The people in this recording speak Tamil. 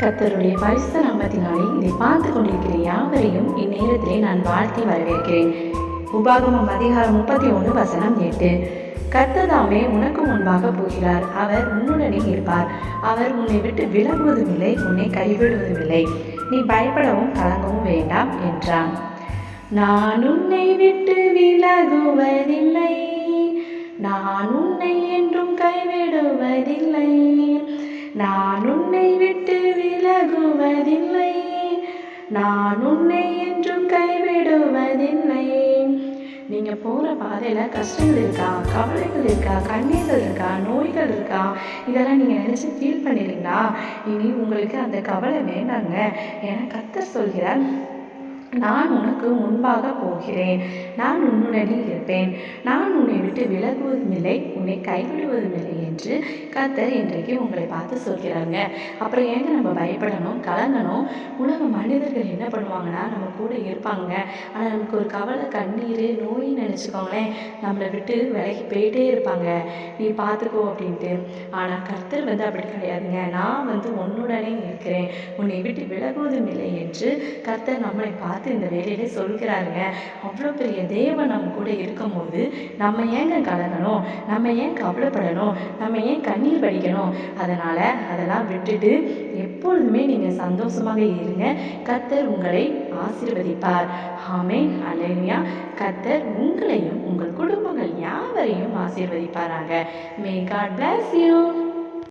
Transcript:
கர்த்தருடைய பரிசு நாமத்தினாலே இதை பார்த்து கொண்டிருக்கிற யாவரையும் இந்நேரத்திலே நான் வாழ்த்தி வரவேற்கிறேன். உபாகமம் அதிகாரம் முப்பத்தி ஒன்று வசனம் எட்டு. கர்த்ததாமே உனக்கு முன்பாக போகிறார். அவர் உன்னுடனே இருப்பார். அவர் உன்னை விட்டு விலகுவதுமில்லை உன்னை கைவிடுவதுமில்லை. நீ பயப்படவும் கலங்கவும் வேண்டாம் என்றான். நான் உன்னை விட்டு விலகுவதில்லை. நான் உன்னை என்றும் கைவிடுவதில்லை. கைவிடுவதில்லை நான் உன்னை என்றும் கைவிடுவதில்லை. நீங்க போற பாதையில கஷ்டங்கள் இருக்கா? கவலைகள் இருக்கா? கண்ணீர்கள் இருக்கா? நோய்கள் இருக்கா? இதெல்லாம் நீங்க நினைச்சு ஃபீல் பண்ணிடுறீங்களா? இனி உங்களுக்கு அந்த கவலை வேண்டாங்க. ஏன்னா கத்தர் சொல்கிறார். நான் உனக்கு முன்பாக போகிறேன். நான் உன்னுடனே இருப்பேன். நான் உன்னை விட்டு விலகுவதும் இல்லை உன்னை கைவிடுவதும் இல்லை என்று கர்த்தர் இன்றைக்கு உங்களை பார்த்து சொல்கிறாங்க அப்புறம் ஏங்க நம்ம பயப்படணும்? கலங்கணும்? உலக மனிதர்கள் என்ன பண்ணுவாங்கன்னா நம்ம கூட இருப்பாங்க. ஆனால் நமக்கு ஒரு கவலை கண்ணீர் நோய் நினச்சிக்கோங்களேன். நம்மளை விட்டு விலகி போயிட்டே இருப்பாங்க. நீ பார்த்துக்கோ அப்படின்ட்டு. ஆனால் கர்த்தர் வந்து அப்படி கிடையாதுங்க. நான் வந்து உன்னுடனே இருக்கிறேன். உன்னை விட்டு விலகுவதும் இல்லை என்று கர்த்தர் நம்மளை பார்த்து இந்த வேலையிலே சொல்கிறாருங்க. அவ்வளோ பெரிய தேவன் நம்ம கூட இருக்கும்போது நம்ம ஏங்க கலங்கணும்? நம்ம ஏன் கவலைப்படணும்? நம்ம ஏன் கண்ணீர் வடிக்கணும்? அதனால் அதெல்லாம் விட்டுட்டு எப்பொழுதுமே நீங்கள் சந்தோஷமாக இருங்க. கர்த்தர் உங்களை ஆசீர்வதிப்பார். ஆமென். அலேனியா கத்தர் உங்களையும் உங்கள் குடும்பங்கள் யாவரையும் ஆசீர்வதிப்பாராங்க மே காட் bless யூ